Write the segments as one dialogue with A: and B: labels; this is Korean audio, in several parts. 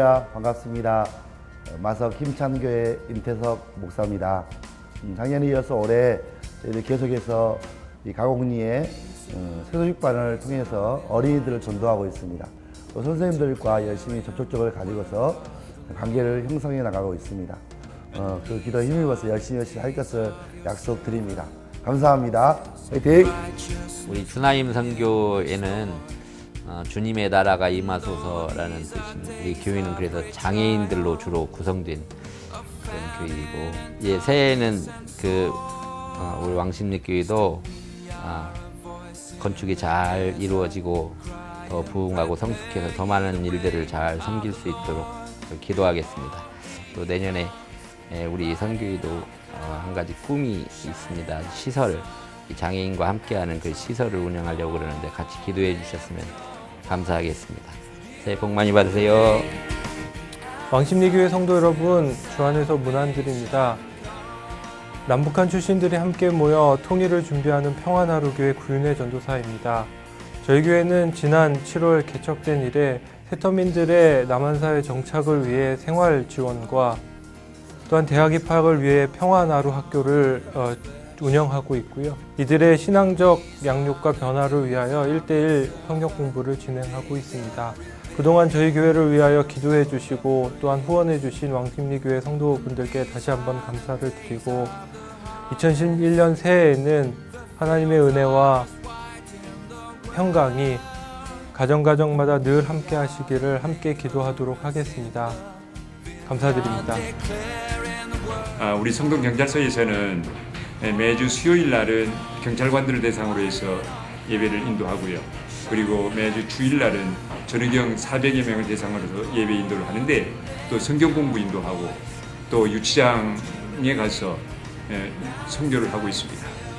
A: 할렐루야 반갑습니다. 어, 마석 힘찬교회 임태석 목사입니다. 음, 작년에 이어서 올해 저희들 계속해서 이 가공리의 어, 세도육반을 통해서 어린이들을 전도하고 있습니다. 또 선생님들과 열심히 접촉적을 가지고서 관계를 형성해 나가고 있습니다. 어, 그 기도에 힘입어서 열심히 열심히 할 것을 약속드립니다. 감사합니다. 화이팅!
B: 우리 주나임 선교에는 어, 주님의 나라가 임하소서라는 뜻입니다. 우리 교회는 그래서 장애인들로 주로 구성된 그런 교회이고, 예, 새해에는 그 어, 우리 왕십리 교회도 아, 건축이 잘 이루어지고 더 부흥하고 성숙해서 더 많은 일들을 잘 섬길 수 있도록 기도하겠습니다. 또 내년에 예, 우리 선교회도 어, 한 가지 꿈이 있습니다. 시설, 이 장애인과 함께하는 그 시설을 운영하려고 그러는데 같이 기도해 주셨으면 감사하겠습니다. 새해 복 많이 받으세요.
C: 왕십리교회 성도 여러분, 주 안에서 문안드립니다. 남북한 출신들이 함께 모여 통일을 준비하는 평안하루교회 구윤회 전도사입니다. 저희 교회는 지난 7월 개척된 이래 세터민들의 남한사회 정착을 위해 생활 지원과 또한 대학 입학을 위해 평안하루 학교를 어, 운영하고 있고요. 이들의 신앙적 양육과 변화를 위하여 1대1 성경 공부를 진행하고 있습니다. 그동안 저희 교회를 위하여 기도해 주시고 또한 후원해 주신 왕십리교회 성도분들께 다시 한번 감사를 드리고 2011년 새해에는 하나님의 은혜와 평강이 가정가정마다 늘 함께 하시기를 함께 기도하도록 하겠습니다. 감사드립니다.
D: 아, 우리 성동 경찰서에서는 매주 수요일 날은 경찰관들을 대상으로 해서 예배를 인도하고요. 그리고 매주 주일 날은 전의경 400여 명을 대상으로 예배 인도를 하는데 또 성경 공부 인도하고 또 유치장에 가서 예, 선교를 하고 있습니다.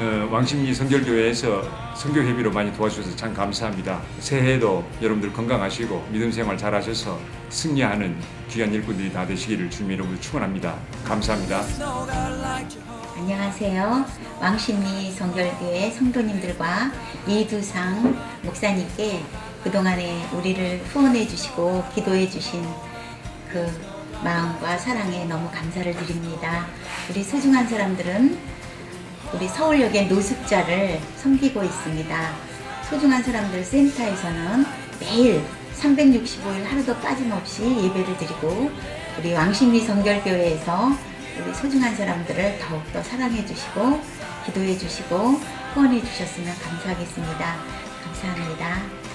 D: 어, 왕십리 성결교회에서 선교 회비로 많이 도와주셔서 참 감사합니다. 새해에도 여러분들 건강하시고 믿음 생활 잘하셔서 승리하는 귀한 일꾼들이 다 되시기를 주님 이름으로 축원합니다. 감사합니다.
E: 안녕하세요. 왕십리 성결교회 성도님들과 이두상 목사님께 그동안에 우리를 후원해 주시고 기도해 주신 그 마음과 사랑에 너무 감사를 드립니다. 우리 소중한 사람들은 우리 서울역의 노숙자를 섬기고 있습니다. 소중한 사람들 센터에서는 매일 365일 하루도 빠짐없이 예배를 드리고 우리 왕십리 성결교회에서 우리 소중한 사람들을 더욱더 사랑해 주시고 기도해 주시고 후원해 주셨으면 감사하겠습니다. 감사합니다.